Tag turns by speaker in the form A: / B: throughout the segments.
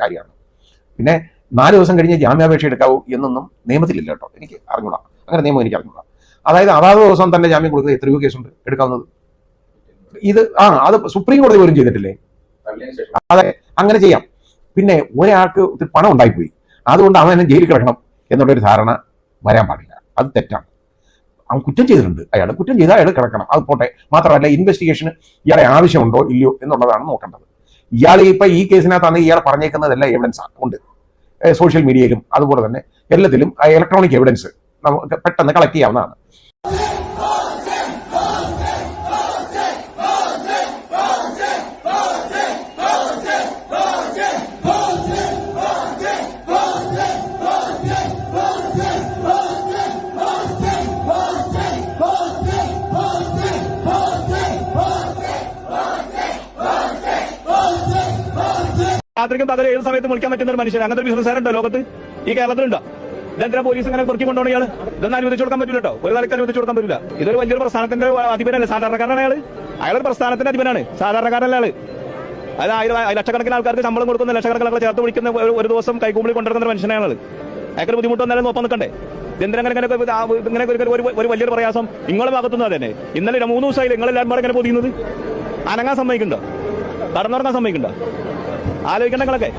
A: കാര്യമാണ്. പിന്നെ നാല് ദിവസം കഴിഞ്ഞ് ജാമ്യാപേക്ഷ എടുക്കാവൂ എന്നൊന്നും നിയമത്തിലില്ല കേട്ടോ. എനിക്ക് അറിഞ്ഞൂടാ. അങ്ങനെ നിയമം എനിക്ക് അറിഞ്ഞൂടാ. അതായത് അതാത് ദിവസം തന്നെ ജാമ്യം കൊടുക്കുന്നത് എത്രയോ കേസുണ്ട് എടുക്കാവുന്നത്. ഇത് ആ അത് സുപ്രീം കോടതി പോലും ചെയ്തിട്ടില്ലേ? അതെ അങ്ങനെ ചെയ്യാം. പിന്നെ ഒരാൾക്ക് പണം ഉണ്ടായിപ്പോയി. അതുകൊണ്ട് അവൻ എന്നെ ജയിലിൽ കിടക്കണം എന്നുള്ളൊരു ധാരണ വരാൻ പാടില്ല. അത് തെറ്റാണ്. അവൻ കുറ്റം ചെയ്തിട്ടുണ്ട്. അയാൾ കുറ്റം ചെയ്താൽ അയാൾ കിടക്കണം. അത് പോട്ടെ. മാത്രമല്ല ഇൻവെസ്റ്റിഗേഷന് ഇയാളെ ആവശ്യമുണ്ടോ ഇല്ലയോ എന്നുള്ളതാണ് നോക്കേണ്ടത്. ഇയാൾ ഇപ്പൊ ഈ കേസിനകത്താണ് ഇയാൾ പറഞ്ഞേക്കുന്നതെല്ലാം എവിഡൻസ് ഉണ്ട്. സോഷ്യൽ മീഡിയയിലും അതുപോലെ തന്നെ എല്ലാത്തിലും ഇലക്ട്രോണിക് എവിഡൻസ് നമുക്ക് പെട്ടെന്ന് കളക്ട് ചെയ്യാവുന്നതാണ്.
B: രാത്രിക്കും പകരം ഏത് സമയത്ത് വിളിക്കാൻ പറ്റുന്ന ഒരു മനുഷ്യൻ. അങ്ങനത്തെ ഒരു ബിസിനസ്സുകാരുണ്ടോ ലോകത്ത്? ഈ കേരളത്തിലുണ്ടോ? ഇതെന്തിനാ പോലീസ് ഇങ്ങനെ കുറിച്ച് കൊണ്ടുപോകണം ഇയാൾ ഇതൊന്നും അനുവദിച്ചു കൊടുക്കാൻ പറ്റില്ല കേട്ടോ. ഒരു കാലത്ത് അനുവദിച്ചു കൊടുക്കാൻ പറ്റില്ല ഇതൊരു വലിയൊരു പ്രസ്ഥാനത്തിന്റെ അധിപനല്ലേ? സാധാരണക്കാരനാണ് അയാൾ അയാളൊരു പ്രസ്ഥാനത്തിന്റെ അധിപനാണ്. സാധാരണക്കാരനല്ല ആൾ അത് ആയിരം ലക്ഷക്കണക്കിന് ആൾക്കാർക്ക് ശമ്പളം കൊടുക്കുന്ന ലക്ഷക്കണക്കിന് ചേർത്ത് വിളിക്കുന്ന ഒരു- ദിവസം കൈകൂമ്പി കൊണ്ടുവരുന്ന മനുഷ്യനാണ് അയാൾക്കൊരു അയാൾക്ക് ബുദ്ധിമുട്ടൊന്നും നോക്കാൻ നിൽക്കണ്ടേ? ഇതെന്തിനാ ഇങ്ങനെ ഒരു- വലിയൊരു പ്രയാസം? നിങ്ങളെ ഭാഗത്തുനിന്ന് തന്നെ ഇന്നലെ മൂന്ന് ദിവസമായി നിങ്ങളെല്ലാവരും ഇങ്ങനെ പൊതിയുന്നത്? അനങ്ങാൻ സമ്മതിക്കുന്നുണ്ടോ? കടന്നുറങ്ങാൻ സമ്മതിക്കുന്നുണ്ടോ? ആലോചിക്കണ്ട നിങ്ങളൊക്കെ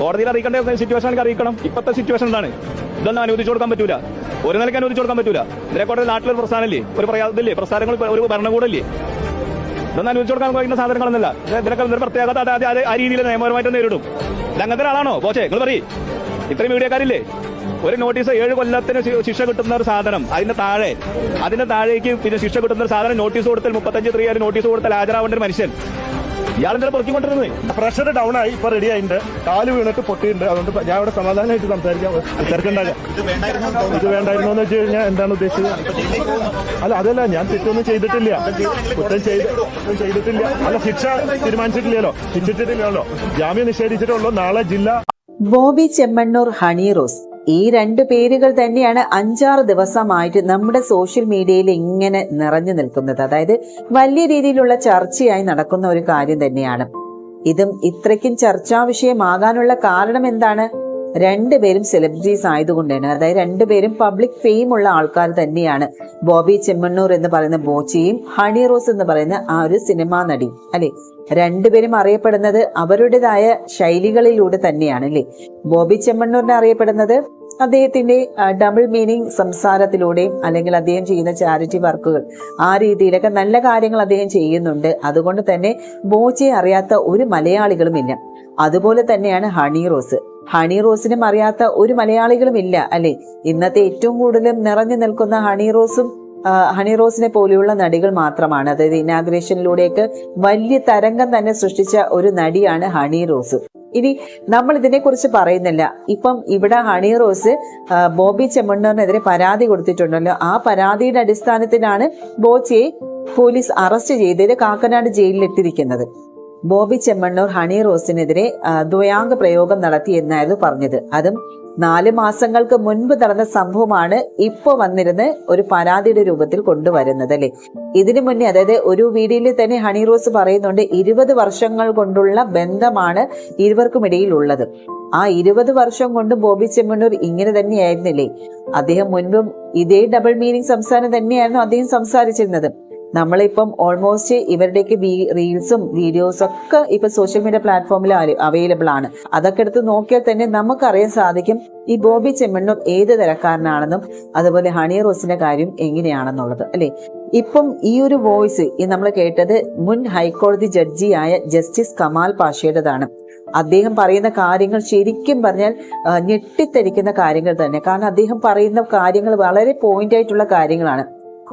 B: കോടതിയിൽ അറിയിക്കേണ്ട സിറ്റുവേഷൻ എനിക്ക് അറിയിക്കണം. ഇപ്പോഴത്തെ സിറ്റുവേഷൻ എന്താണ്? ഇതൊന്നും അനുവദിച്ചു കൊടുക്കാൻ പറ്റൂല. ഒരു നിലയ്ക്ക് അനുവദിച്ചു കൊടുക്കാൻ പറ്റൂല. ഇതിനെ കോടതി നാട്ടിലൊരു പ്രസ്ഥാനമല്ലേ ഒരു പ്രയാസത്തില്ലേ പ്രസ്ഥാനങ്ങൾ ഒരു ഭരണകൂടല്ലേ? ഇതൊന്നും അനുവദിച്ചു കൊടുക്കാൻ കഴിയുന്ന സാധനങ്ങളൊന്നുമല്ല. ഇത് ഇതിനൊക്കെ ഒരു പ്രത്യേകത? ആ രീതിയിൽ നിയമപരമായിട്ട് നേരിടും. ഇത് അങ്ങനത്തെ ഒരാളാണോ? പോച്ചേ നിങ്ങൾ പറയും. ഇത്രയും മീഡിയക്കാരില്ലേ? ഒരു നോട്ടീസ് ഏഴ് കൊല്ലത്തിന് ശിക്ഷ കിട്ടുന്ന ഒരു സാധനം അതിന്റെ താഴെ. അതിന്റെ താഴേക്ക് പിന്നെ ശിക്ഷ കിട്ടുന്ന ഒരു സാധനം നോട്ടീസ് കൊടുത്താൽ മുപ്പത്തഞ്ച് ത്രീ നോട്ടീസ് കൊടുത്താൽ ഹാജരാവേണ്ട ഒരു മനുഷ്യൻ. ഇയാളെന്താ പൊറുക്കിക്കൊണ്ടിരുന്നത്
C: പ്രഷർ ഡൗൺ ആയി ഇപ്പൊ റെഡി ആയിട്ടുണ്ട്. കാൽ വീണിട്ട് പൊട്ടിയിട്ടുണ്ട്. അതുകൊണ്ട് ഞാൻ ഇവിടെ സമാധാനമായിട്ട് സംസാരിക്കാം. തിരക്കുണ്ടാകാം ഇത് വേണ്ടായിരുന്നു? എന്ന് വെച്ച് കഴിഞ്ഞാൽ എന്താണ് ഉദ്ദേശിച്ചത്? അല്ല അതല്ല ഞാൻ തെറ്റൊന്നും ചെയ്തിട്ടില്ല. കുറ്റം ചെയ്തിട്ടില്ല. അല്ല ശിക്ഷ തീരുമാനിച്ചിട്ടില്ലല്ലോ. ശിക്ഷിച്ചിട്ടില്ലല്ലോ. ജാമ്യം നിഷേധിച്ചിട്ടുള്ളൂ. നാളെ ജില്ല
D: ബോബി ചെമ്മണ്ണൂർ ഹണി റോസ്. ഈ രണ്ട് പേരുകൾ തന്നെയാണ് അഞ്ചാറ് ദിവസമായിട്ട് നമ്മുടെ സോഷ്യൽ മീഡിയയിൽ ഇങ്ങനെ നിറഞ്ഞു നിൽക്കുന്നത്. അതായത് വലിയ രീതിയിലുള്ള ചർച്ചയായി നടക്കുന്ന ഒരു കാര്യം തന്നെയാണ്. ഇതും ഇത്രയ്ക്കും ചർച്ചാ വിഷയമാകാനുള്ള കാരണം എന്താണ്? രണ്ടുപേരും സെലിബ്രിറ്റീസ് ആയതുകൊണ്ടാണ് അതായത് രണ്ടുപേരും പബ്ലിക് ഫെയിം ഉള്ള ആൾക്കാർ തന്നെയാണ്. ബോബി ചെമ്മണ്ണൂർ എന്ന് പറയുന്ന ബോച്ചിയും ഹണി റോസ് എന്ന് പറയുന്ന ആ ഒരു സിനിമാ നടി അല്ലെ? രണ്ടുപേരും അറിയപ്പെടുന്നത് അവരുടേതായ ശൈലികളിലൂടെ തന്നെയാണ് അല്ലേ? ബോബി ചെമ്മണ്ണൂരിനെ അറിയപ്പെടുന്നത് അദ്ദേഹത്തിന്റെ ഡബിൾ മീനിങ് സംസാരത്തിലൂടെയും അല്ലെങ്കിൽ അദ്ദേഹം ചെയ്യുന്ന ചാരിറ്റി വർക്കുകൾ. ആ രീതിയിലൊക്കെ നല്ല കാര്യങ്ങൾ അദ്ദേഹം ചെയ്യുന്നുണ്ട്. അതുകൊണ്ട് തന്നെ ബോച്ചയെ അറിയാത്ത ഒരു മലയാളികളും ഇല്ല അതുപോലെ തന്നെയാണ് ഹണി റോസ്. ഹണി റോസിനും അറിയാത്ത ഒരു മലയാളികളും ഇല്ല അല്ലെ? ഇന്നത്തെ ഏറ്റവും കൂടുതലും നിറഞ്ഞു നിൽക്കുന്ന ഹണി റോസും ഹണി റോസിനെ പോലെയുള്ള നടികൾ മാത്രമാണ്. അതായത് ഇനാഗ്രേഷനിലൂടെയൊക്കെ വലിയ തരംഗം തന്നെ സൃഷ്ടിച്ച ഒരു നടിയാണ് ഹണി റോസ്. ഇനി നമ്മൾ ഇതിനെക്കുറിച്ച് പറയുന്നില്ല. ഇപ്പം ഇവിടെ ഹണി റോസ് ബോബി ചെമ്മണ്ണൂറിനെതിരെ പരാതി കൊടുത്തിട്ടുണ്ടല്ലോ. ആ പരാതിയുടെ അടിസ്ഥാനത്തിലാണ് ബോച്ചയെ പോലീസ് അറസ്റ്റ് ചെയ്തത് കാക്കനാട് ജയിലിലിട്ടിരിക്കുന്നത്. ബോബി ചെമ്മണ്ണൂർ ഹണി റോസിനെതിരെ ദ്വയാംഗ പ്രയോഗം നടത്തി എന്നായിരുന്നു പറഞ്ഞത്. അതും നാല് മാസങ്ങൾക്ക് മുൻപ് നടന്ന സംഭവമാണ് ഇപ്പോൾ വന്നിരുന്ന് ഒരു പരാതിയുടെ രൂപത്തിൽ കൊണ്ടുവരുന്നത് അല്ലെ? ഇതിനു മുന്നേ അതായത് ഒരു വീഡിയോയിൽ തന്നെ ഹണി റോസ് പറയുന്നുണ്ട് ഇരുപത് വർഷങ്ങൾ കൊണ്ടുള്ള ബന്ധമാണ് ഇരുവർക്കും ഇടയിൽ ഉള്ളത് ആ ഇരുപത് വർഷം കൊണ്ട് ബോബി ചെമ്മണ്ണൂർ ഇങ്ങനെ തന്നെയായിരുന്നില്ലേ? അദ്ദേഹം മുൻപും ഇതേ ഡബിൾ മീനിങ് സംസാരം തന്നെയായിരുന്നു അദ്ദേഹം സംസാരിച്ചിരുന്നത്. നമ്മളിപ്പം ഓൾമോസ്റ്റ് ഇവരുടെയൊക്കെ റീൽസും വീഡിയോസും ഒക്കെ ഇപ്പൊ സോഷ്യൽ മീഡിയ പ്ലാറ്റ്ഫോമിൽ അവൈലബിൾ ആണ്. അതൊക്കെ എടുത്ത് നോക്കിയാൽ തന്നെ നമുക്കറിയാൻ സാധിക്കും ഈ ബോബി ചെമ്മണ്ണും ഏത് തരക്കാരനാണെന്നും അതുപോലെ ഹണി റോസിന്റെ കാര്യം എങ്ങനെയാണെന്നുള്ളത് അല്ലെ? ഇപ്പം ഈ ഒരു വോയിസ് നമ്മൾ കേട്ടത് മുൻ ഹൈക്കോടതി ജഡ്ജിയായ ജസ്റ്റിസ് കമാൽ പാഷയുടേതാണ്. അദ്ദേഹം പറയുന്ന കാര്യങ്ങൾ ശരിക്കും പറഞ്ഞാൽ ഞെട്ടിത്തരിക്കുന്ന കാര്യങ്ങൾ തന്നെ. കാരണം അദ്ദേഹം പറയുന്ന കാര്യങ്ങൾ വളരെ പോയിന്റ് ആയിട്ടുള്ള കാര്യങ്ങളാണ്.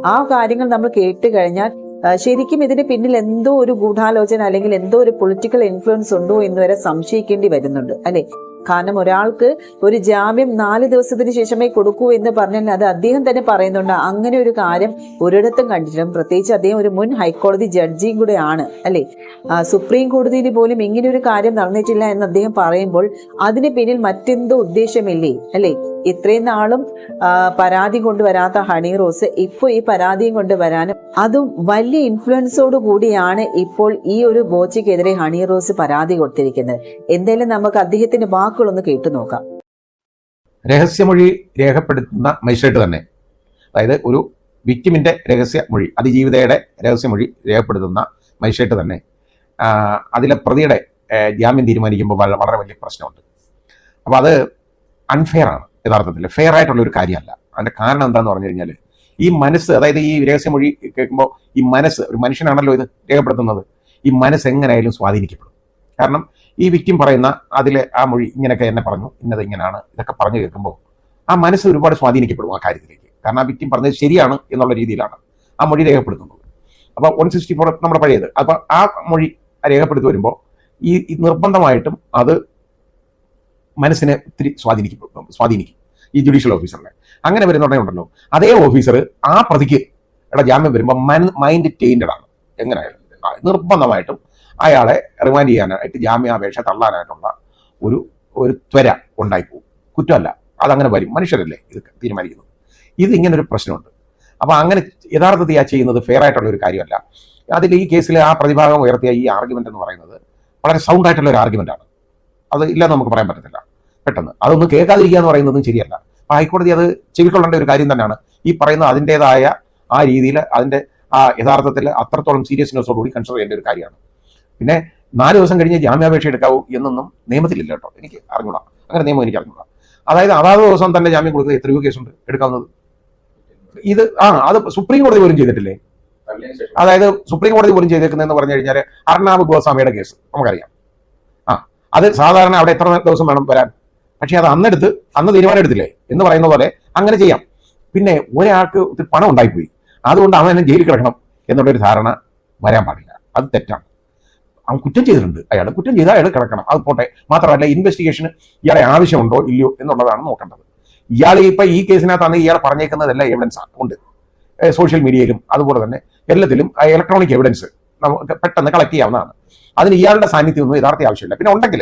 D: ആ കാര്യങ്ങൾ നമ്മൾ കേട്ട് കഴിഞ്ഞാൽ ശരിക്കും ഇതിന് പിന്നിൽ എന്തോ ഒരു ഗൂഢാലോചന അല്ലെങ്കിൽ എന്തോ ഒരു പൊളിറ്റിക്കൽ ഇൻഫ്ലുവൻസ് ഉണ്ടോ എന്ന് വരെ സംശയിക്കേണ്ടി വരുന്നുണ്ട് അല്ലെ? കാരണം ഒരാൾക്ക് ഒരു ജാമ്യം നാല് ദിവസത്തിന് ശേഷമേ കൊടുക്കൂ എന്ന് പറഞ്ഞാൽ അത് അദ്ദേഹം തന്നെ പറയുന്നുണ്ട്. അങ്ങനെ ഒരു കാര്യം ഒരിടത്തും കണ്ടിട്ടും പ്രത്യേകിച്ച് അദ്ദേഹം ഒരു മുൻ ഹൈക്കോടതി ജഡ്ജിയും കൂടെ ആണ് അല്ലെ? സുപ്രീം കോടതിയിൽ പോലും ഇങ്ങനെ ഒരു കാര്യം നടന്നിട്ടില്ല എന്ന് അദ്ദേഹം പറയുമ്പോൾ അതിന് പിന്നിൽ മറ്റെന്തോ ഉദ്ദേശമില്ലേ അല്ലെ? ഇത്രയും നാളും പരാതി കൊണ്ടുവരാത്ത ഹണി റോസ് ഇപ്പോൾ ഈ പരാതിയും കൊണ്ടുവരാനും അതും വലിയ ഇൻഫ്ലുവൻസോട് കൂടിയാണ് ഇപ്പോൾ ഈ ഒരു ബോച്ചയ്ക്കെതിരെ ഹണി റോസ് പരാതി കൊടുത്തിരിക്കുന്നത്. എന്തായാലും നമുക്ക് അദ്ദേഹത്തിന്റെ വാക്കുകളൊന്ന് കേട്ടു നോക്കാം.
A: രഹസ്യമൊഴി രേഖപ്പെടുത്തുന്ന മജിസ്ട്രേറ്റ് തന്നെ. അതായത് ഒരു വിക്ടിമിന്റെ രഹസ്യമൊഴി അതിജീവിതയുടെ രഹസ്യമൊഴി രേഖപ്പെടുത്തുന്ന മജിസ്ട്രേറ്റ് തന്നെ. അതിലെ പ്രതിയുടെ ജാമ്യം തീരുമാനിക്കുമ്പോൾ വളരെ വലിയ പ്രശ്നമുണ്ട്. അപ്പോൾ അത് അൺഫെയർ ആണ്. യഥാർത്ഥത്തിൽ ഫെയർ ആയിട്ടുള്ള ഒരു കാര്യമല്ല. അതിന്റെ കാരണം എന്താണെന്ന് പറഞ്ഞു കഴിഞ്ഞാൽ ഈ മനസ്സ് അതായത് ഈ രഹസ്യമൊഴി കേൾക്കുമ്പോൾ ഈ മനസ്സ് ഒരു മനുഷ്യനാണല്ലോ ഇത് രേഖപ്പെടുത്തുന്നത്. ഈ മനസ്സ് എങ്ങനെയായാലും സ്വാധീനിക്കപ്പെടും. കാരണം ഈ വിക്ടിം പറയുന്ന അതിലെ ആ മൊഴി ഇങ്ങനെയൊക്കെ എന്നെ പറഞ്ഞു ഇന്നത് ഇങ്ങനെയാണ് ഇതൊക്കെ പറഞ്ഞു കേൾക്കുമ്പോൾ ആ മനസ്സ് ഒരുപാട് സ്വാധീനിക്കപ്പെടും ആ കാര്യത്തിലേക്ക്. കാരണം ആ വിക്ടിം പറഞ്ഞത് ശരിയാണ് എന്നുള്ള രീതിയിലാണ് ആ മൊഴി രേഖപ്പെടുത്തുന്നത്. അപ്പോൾ വൺ സിക്സ്റ്റി ഫോർ നമ്മുടെ പഴയത്. അപ്പോൾ ആ മൊഴി രേഖപ്പെടുത്തി വരുമ്പോൾ ഈ നിർബന്ധമായിട്ടും അത് മനസ്സിനെ ഒത്തിരി സ്വാധീനിക്കും സ്വാധീനിക്കും ഈ ജുഡീഷ്യൽ ഓഫീസറിനെ അങ്ങനെ വരുന്നുണ്ടെങ്കിൽ അതേ ഓഫീസർ ആ പ്രതിക്ക് ഇവിടെ ജാമ്യം വരുമ്പോൾ മൈൻഡ് ടെയിൻഡ് ആണ്. എങ്ങനെയായാലും നിർബന്ധമായിട്ടും അയാളെ റിമാൻഡ് ചെയ്യാനായിട്ട് ജാമ്യാപേക്ഷ തള്ളാനായിട്ടുള്ള ഒരു ഒരു ത്വര ഉണ്ടായിപ്പോവും. കുറ്റമല്ല. അതങ്ങനെ വരും. മനുഷ്യരല്ലേ ഇത് തീരുമാനിക്കുന്നത്? ഇത് ഇങ്ങനെ ഒരു പ്രശ്നമുണ്ട്. അപ്പൊ അങ്ങനെ യഥാർത്ഥത്തിൽ ആ ചെയ്യുന്നത് ഫെയർ ആയിട്ടുള്ള ഒരു കാര്യമല്ല. അതിൽ ഈ കേസിൽ ആ പ്രതിഭാഗം ഉയർത്തിയ ഈ ആർഗ്യുമെന്റ് എന്ന് പറയുന്നത് വളരെ സൗണ്ട് ആയിട്ടുള്ള ഒരു ആർഗ്യുമെന്റ് ആണ്. അത് ഇല്ലെന്ന് നമുക്ക് പറയാൻ പറ്റത്തില്ല. പെട്ടെന്ന്. അതൊന്ന് കേൾക്കാതിരിക്കുക എന്ന് പറയുന്നതും ശരിയല്ല. ഹൈക്കോടതി അത് ചെവിക്കൊള്ളേണ്ട ഒരു കാര്യം തന്നെയാണ്. ഈ പറയുന്ന അതിന്റെതായ ആ രീതിയിൽ അതിന്റെ ആ യഥാർത്ഥത്തിൽ അത്രത്തോളം സീരിയസ്നെസ്സോടുകൂടി കൺസിഡർ ചെയ്യേണ്ട ഒരു കാര്യമാണ്. പിന്നെ നാല് ദിവസം കഴിഞ്ഞ് ജാമ്യാപേക്ഷ എടുക്കാവൂ എന്നൊന്നും നിയമത്തിലില്ല കേട്ടോ. എനിക്ക് അറിഞ്ഞൂടാ. അങ്ങനെ നിയമം എനിക്ക് അറിഞ്ഞൂടാ. അതായത് അതാത് ദിവസം തന്നെ ജാമ്യം കൊടുക്കുന്ന എത്രയോ കേസുണ്ട് എടുക്കാവുന്നത്. ഇത് ആ അത് സുപ്രീം കോടതി പോലും ചെയ്തിട്ടില്ലേ? അതായത് സുപ്രീം കോടതി പോലും ചെയ്തേക്കുന്നതെന്ന് പറഞ്ഞു കഴിഞ്ഞാൽ അർണാബ് ഗോസ്വാമിയുടെ കേസ്. നമുക്കറിയാം. ആ അത് സാധാരണ അവിടെ എത്ര ദിവസം വേണം വരാൻ? പക്ഷെ അത് അന്നെടുത്ത് അന്ന് തീരുമാനം എടുത്തില്ലേ? എന്ന് പറയുന്ന പോലെ അങ്ങനെ ചെയ്യാം. പിന്നെ ഒരാൾക്ക് ഒത്തിരി പണം ഉണ്ടായിപ്പോയി. അതുകൊണ്ട് അവൻ എന്നെ ജയിലിൽ കിടക്കണം എന്നുള്ളൊരു ധാരണ വരാൻ പാടില്ല. അത് തെറ്റാണ്. അവൻ കുറ്റം ചെയ്തിട്ടുണ്ട്. അയാൾ കുറ്റം ചെയ്താൽ അയാൾ കിടക്കണം. അത് പോട്ടെ. മാത്രമല്ല ഇൻവെസ്റ്റിഗേഷന് ഇയാളെ ആവശ്യമുണ്ടോ ഇല്ലയോ എന്നുള്ളതാണ് നോക്കേണ്ടത്. ഇയാൾ ഇപ്പം ഈ കേസിനകത്താണ് ഇയാൾ പറഞ്ഞേക്കുന്നതെല്ലാം എവിഡൻസ് ഉണ്ട്. സോഷ്യൽ മീഡിയയിലും അതുപോലെ തന്നെ എല്ലാത്തിലും ഇലക്ട്രോണിക് എവിഡൻസ് നമുക്ക് പെട്ടെന്ന് കളക്ട് ചെയ്യാവുന്നതാണ്. അതിന് ഇയാളുടെ സാന്നിധ്യമൊന്നും യഥാർത്ഥ ആവശ്യമില്ല. പിന്നെ ഉണ്ടെങ്കിൽ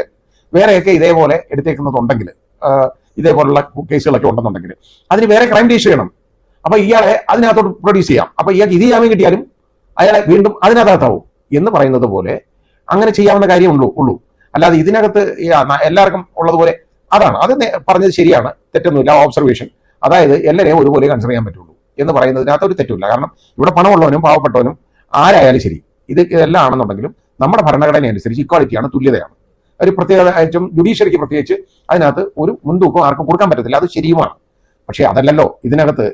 A: വേറെയൊക്കെ ഇതേപോലെ എടുത്തേക്കുന്നതുണ്ടെങ്കിൽ ഇതേപോലുള്ള കേസുകളൊക്കെ ഉണ്ടെന്നുണ്ടെങ്കിൽ അതിന് വേറെ ക്രൈം രജിസ്റ്റർ ചെയ്യണം. അപ്പൊ ഇയാളെ അതിനകത്തോട്ട് പ്രൊഡ്യൂസ് ചെയ്യാം. അപ്പൊ ഇയാൾക്ക് ഇത് ജാമ്യം കിട്ടിയാലും അയാളെ വീണ്ടും അതിനകത്താവും എന്ന് പറയുന്നത് പോലെ അങ്ങനെ ചെയ്യാവുന്ന കാര്യമുള്ളൂ ഉള്ളൂ. അല്ലാതെ ഇതിനകത്ത് എല്ലാവർക്കും ഉള്ളതുപോലെ അതാണ്. അത് പറഞ്ഞത് ശരിയാണ് തെറ്റൊന്നുമില്ല ഓബ്സർവേഷൻ അതായത് എല്ലാവരെയും ഒരുപോലെ കൺസിഡർ ചെയ്യാൻ പറ്റുള്ളൂ എന്ന് പറയുന്നതിനകത്ത് ഒരു തെറ്റുമില്ല. കാരണം ഇവിടെ പണമുള്ളവനും പാവപ്പെട്ടവനും ആരായാലും ശരി ഇത് ഇതെല്ലാം ആണെന്നുണ്ടെങ്കിലും നമ്മുടെ ഭരണഘടന അനുസരിച്ച് ഇക്വാളിറ്റിയാണ് തുല്യതയാണ്. ഒരു പ്രത്യേകമായിട്ടും ജുഡീഷ്യറിക്ക് പ്രത്യേകിച്ച് അതിനകത്ത് ഒരു മുൻതൂക്കം ആർക്കും കൊടുക്കാൻ പറ്റത്തില്ല. അത് ശരിയുമാണ്. പക്ഷേ അതല്ലല്ലോ ഇതിനകത്ത്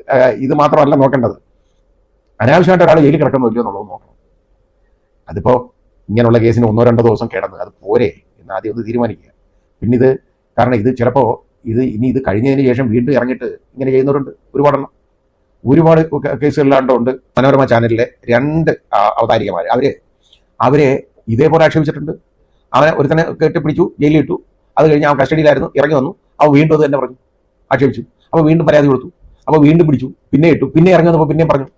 A: ഇത് മാത്രമല്ല നോക്കേണ്ടത്. അനാവശ്യമായിട്ട് ഒരാൾ ജയിലിൽ കിടക്കുന്നു ഇല്ലയോ എന്നുള്ളത് നോക്കണം. അതിപ്പോ ഇങ്ങനെയുള്ള കേസിന് ഒന്നോ രണ്ടോ ദിവസം കിടന്ന് അത് പോരെ എന്ന് ആദ്യം ഒന്ന് തീരുമാനിക്കുക. പിന്നെ ഇത് കാരണം ഇത് ചിലപ്പോ ഇത് ഇനി ഇത് കഴിഞ്ഞതിന് ശേഷം വീണ്ടും ഇറങ്ങിയിട്ട് ഇങ്ങനെ ചെയ്യുന്നവരുണ്ട് ഒരുപാടെണ്ണം. ഒരുപാട് കേസുകളിലാണ്ടുണ്ട് മനോരമ ചാനലിലെ രണ്ട് അവതാരികമാർ അവർ അവരെ ഇതേപോലെ ആക്ഷേപിച്ചിട്ടുണ്ട്. അവനെ ഒരുത്തനെ കെട്ടിപ്പിടിച്ചു ജയിലിൽ ഇട്ടു. അത് കഴിഞ്ഞ് അവൻ കസ്റ്റഡിയിലായിരുന്നു ഇറങ്ങി വന്നു. അവ വീണ്ടും അത് തന്നെ പറഞ്ഞു. ആക്ഷേപിച്ചു. അപ്പോൾ വീണ്ടും പരാതി കൊടുത്തു. അപ്പോൾ വീണ്ടും പിടിച്ചു. പിന്നെ ഇട്ടു. പിന്നെ ഇറങ്ങി വന്നപ്പോൾ പിന്നെയും പറഞ്ഞു.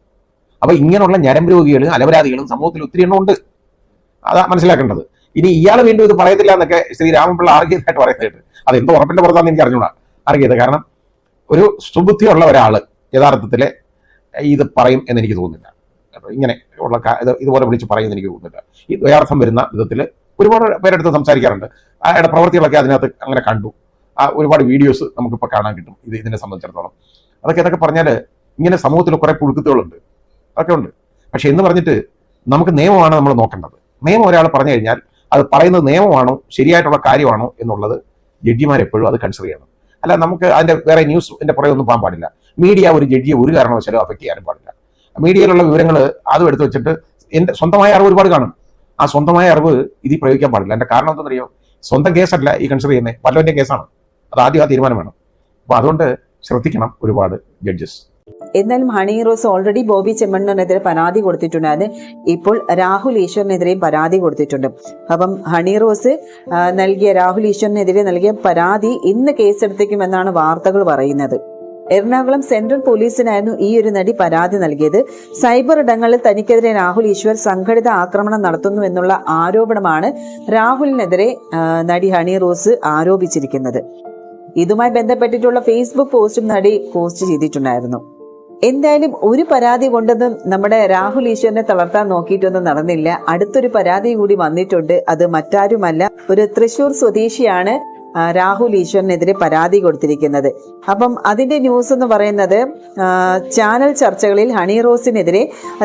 A: അപ്പോൾ ഇങ്ങനെയുള്ള ഞരം രോഗികളും അലപരാധികളും സമൂഹത്തിൽ ഒത്തിരി എണ്ണം ഉണ്ട്. അതാ മനസ്സിലാക്കേണ്ടത്. ഇനി ഇയാൾ വീണ്ടും ഇത് പറയത്തില്ല എന്നൊക്കെ ശ്രീ രാമപിള്ള ആർഗ്യതായിട്ട് പറയുന്നത് അത് എന്തോ ഉറപ്പിന്റെ പുറത്താന്ന് എനിക്ക് അറിഞ്ഞൂടാ. അറിയത് കാരണം ഒരു സുബുദ്ധിയുള്ള ഒരാൾ യഥാർത്ഥത്തിൽ ഇത് പറയും എന്ന് എനിക്ക് തോന്നുന്നില്ല. ഇങ്ങനെ ഉള്ള ഇത് ഇതുപോലെ വിളിച്ച് പറയുമെന്ന് എനിക്ക് തോന്നുന്നില്ല. ഈ ദ്വയാർത്ഥം വരുന്ന വിധത്തിൽ ഒരുപാട് പേരെടുത്ത് സംസാരിക്കാറുണ്ട്. അയാളുടെ പ്രവൃത്തികളൊക്കെ അതിനകത്ത് അങ്ങനെ കണ്ടു. ആ ഒരുപാട് വീഡിയോസ് നമുക്കിപ്പോൾ കാണാൻ കിട്ടും. ഇത് ഇതിനെ സംബന്ധിച്ചിടത്തോളം. അതൊക്കെ ഇതൊക്കെ പറഞ്ഞാൽ ഇങ്ങനെ സമൂഹത്തിൽ കുറേ പുഴുക്കുത്തുകളുണ്ട്. അതൊക്കെ ഉണ്ട്. പക്ഷെ എന്ന് പറഞ്ഞിട്ട് നമുക്ക് നിയമമാണ് നമ്മൾ നോക്കേണ്ടത്. നിയമം ഒരാൾ പറഞ്ഞു കഴിഞ്ഞാൽ അത് പറയുന്നത് നിയമമാണോ ശരിയായിട്ടുള്ള കാര്യമാണോ എന്നുള്ളത് ജഡ്ജിമാർ എപ്പോഴും അത് കൺസിഡർ ചെയ്യണം. അല്ല നമുക്ക് അതിന്റെ വേറെ ന്യൂസ് എന്റെ പുറകെ ഒന്നും പോകാൻ പാടില്ല. മീഡിയ ഒരു ജഡ്ജിയെ ഒരു കാരണവശാലും അഫക്ട് ചെയ്യാനും പാടില്ല. മീഡിയയിലുള്ള വിവരങ്ങൾ അതും എടുത്തു വെച്ചിട്ട് എന്റെ സ്വന്തമായ അറിവ് ഒരുപാട് കാണും. ആ സ്വന്തമായ അറിവ് ഇതിൽ പ്രയോഗിക്കാൻ പാടില്ല. എന്റെ കാരണം എന്തെന്നറിയോ സ്വന്തം കേസല്ല ഈ കൺസിഡർ ചെയ്യുന്നത് വല്ലവന്റെ കേസാണ്. അത് ആദ്യം ആ തീരുമാനം വേണം. അപ്പൊ അതുകൊണ്ട് ശ്രദ്ധിക്കണം ഒരുപാട് ജഡ്ജസ്
D: എന്നാലും ഹണി റോസ് ഓൾറെഡി ബോബി ചെമ്മണ്ണിനെതിരെ പരാതി കൊടുത്തിട്ടുണ്ട് ഇപ്പോൾ രാഹുൽ ഈശ്വറിനെതിരെയും പരാതി കൊടുത്തിട്ടുണ്ട്. അപ്പം ഹണി റോസ് നൽകിയ രാഹുൽ ഈശ്വറിനെതിരെ നൽകിയ പരാതി ഇന്ന് കേസെടുത്തേക്കുമെന്നാണ് വാർത്തകൾ പറയുന്നത്. എറണാകുളം സെൻട്രൽ പോലീസിനായിരുന്നു ഈ ഒരു നടി പരാതി നൽകിയത്. സൈബർ ഇടങ്ങളിൽ തനിക്കെതിരെ രാഹുൽ ഈശ്വർ സംഘടിത ആക്രമണം നടത്തുന്നു എന്നുള്ള ആരോപണമാണ് രാഹുലിനെതിരെ നടി ഹണി റോസ് ആരോപിച്ചിരിക്കുന്നത്. ഇതുമായി ബന്ധപ്പെട്ടിട്ടുള്ള ഫേസ്ബുക്ക് പോസ്റ്റും നടി പോസ്റ്റ് ചെയ്തിട്ടുണ്ടായിരുന്നു. എന്തായാലും ഒരു പരാതി കൊണ്ടൊന്നും നമ്മുടെ രാഹുൽ ഈശ്വരനെ തളർത്താൻ നോക്കിയിട്ടൊന്നും നടന്നില്ല. അടുത്തൊരു പരാതി കൂടി വന്നിട്ടുണ്ട്. അത് മറ്റാരുമല്ല. ഒരു തൃശൂർ സ്വദേശിയാണ് രാഹുൽ ഈശ്വറിനെതിരെ പരാതി കൊടുത്തിരിക്കുന്നത്. അപ്പം അതിന്റെ ന്യൂസ് എന്ന് പറയുന്നത് ചാനൽ ചർച്ചകളിൽ ഹണി റോസിനെതിരെ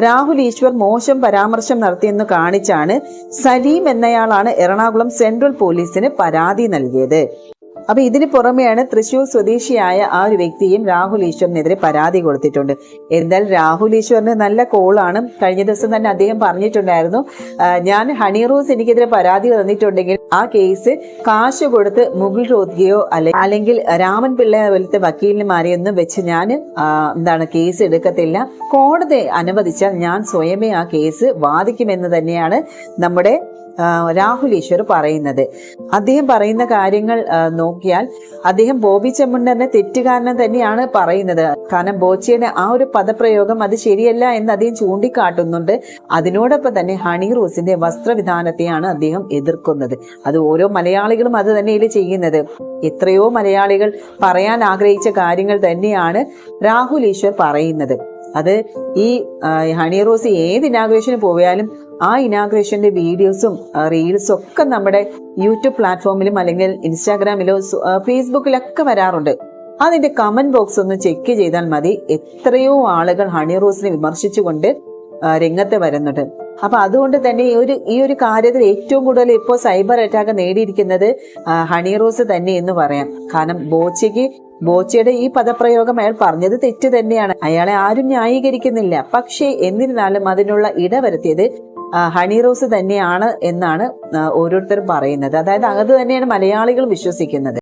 D: രാഹുൽ ഈശ്വർ മോശം പരാമർശം നടത്തിയെന്ന് കാണിച്ചാണ് സലീം എന്നയാളാണ് എറണാകുളം സെൻട്രൽ പോലീസിന് പരാതി നൽകിയത്. അപ്പൊ ഇതിന് പുറമെയാണ് തൃശൂർ സ്വദേശിയായ ആ ഒരു വ്യക്തിയും രാഹുൽ ഈശ്വറിനെതിരെ പരാതി കൊടുത്തിട്ടുണ്ട്. എന്തായാലും രാഹുൽ ഈശ്വറിന് നല്ല കോളാണ്. കഴിഞ്ഞ ദിവസം തന്നെ അദ്ദേഹം പറഞ്ഞിട്ടുണ്ടായിരുന്നു ഞാൻ ഹണി റോസ് എനിക്കെതിരെ പരാതി തന്നിട്ടുണ്ടെങ്കിൽ ആ കേസ് കാശ് കൊടുത്ത് മുകുൾ റോദ്ഗിയോ അല്ലെ അല്ലെങ്കിൽ രാമൻ പിള്ള പോലത്തെ വക്കീലിന്മാരെയൊന്നും വെച്ച് ഞാൻ എന്താണ് കേസ് എടുക്കത്തില്ല. കോടതി അനുവദിച്ചാൽ ഞാൻ സ്വയമേ ആ കേസ് വാദിക്കുമെന്ന് തന്നെയാണ് നമ്മുടെ രാഹുൽ ഈശ്വർ പറയുന്നത്. അദ്ദേഹം പറയുന്ന കാര്യങ്ങൾ നോക്കിയാൽ അദ്ദേഹം ബോബി ചെമ്മണ്ണറിനെ തെറ്റുകാരനെ തന്നെയാണ് പറയുന്നത്. കാരണം ബോച്ചിയുടെ ആ ഒരു പദപ്രയോഗം അത് ശരിയല്ല എന്ന് അദ്ദേഹം ചൂണ്ടിക്കാട്ടുന്നുണ്ട്. അതിനോടൊപ്പം തന്നെ ഹണി റോസിന്റെ വസ്ത്രവിധാനത്തെയാണ് അദ്ദേഹം എതിർക്കുന്നത്. അത് ഓരോ മലയാളികളും അത് തന്നെയല്ലേ ചെയ്യുന്നത്. എത്രയോ മലയാളികൾ പറയാൻ ആഗ്രഹിച്ച കാര്യങ്ങൾ തന്നെയാണ് രാഹുൽ ഈശ്വർ പറയുന്നത്. അത് ഈ ഹണി റോസ് ഏത് ഇനാഗ്രേഷന് പോയാലും ആ ഇനാഗ്രേഷന്റെ വീഡിയോസും റീൽസും ഒക്കെ നമ്മുടെ യൂട്യൂബ് പ്ലാറ്റ്ഫോമിലും അല്ലെങ്കിൽ ഇൻസ്റ്റാഗ്രാമിലോ ഫേസ്ബുക്കിലൊക്കെ വരാറുണ്ട്. അതിന്റെ കമന്റ് ബോക്സ് ഒന്ന് ചെക്ക് ചെയ്താൽ മതി. എത്രയോ ആളുകൾ ഹണി റോസിനെ വിമർശിച്ചുകൊണ്ട് രംഗത്ത് വരുന്നുണ്ട്. അപ്പൊ അതുകൊണ്ട് തന്നെ ഈ ഒരു ഈ ഒരു കാര്യത്തിൽ ഏറ്റവും കൂടുതൽ ഇപ്പോൾ സൈബർ അറ്റാക്ക് നേടിയിരിക്കുന്നത് ഹണി റോസ് തന്നെ എന്ന് പറയാം. കാരണം ബോച്ചയ്ക്ക് ബോച്ചയുടെ ഈ പദപ്രയോഗം അയാൾ പറഞ്ഞത് തെറ്റ് തന്നെയാണ്. അയാളെ ആരും ന്യായീകരിക്കുന്നില്ല. പക്ഷേ എന്നിരുന്നാലും അതിനുള്ള ഇടവരുത്തിയത് ഹണി റോസ് തന്നെയാണ് എന്നാണ് ഓരോരുത്തരും പറയുന്നത്. അതായത് അത് തന്നെയാണ് മലയാളികൾ വിശ്വസിക്കുന്നത്.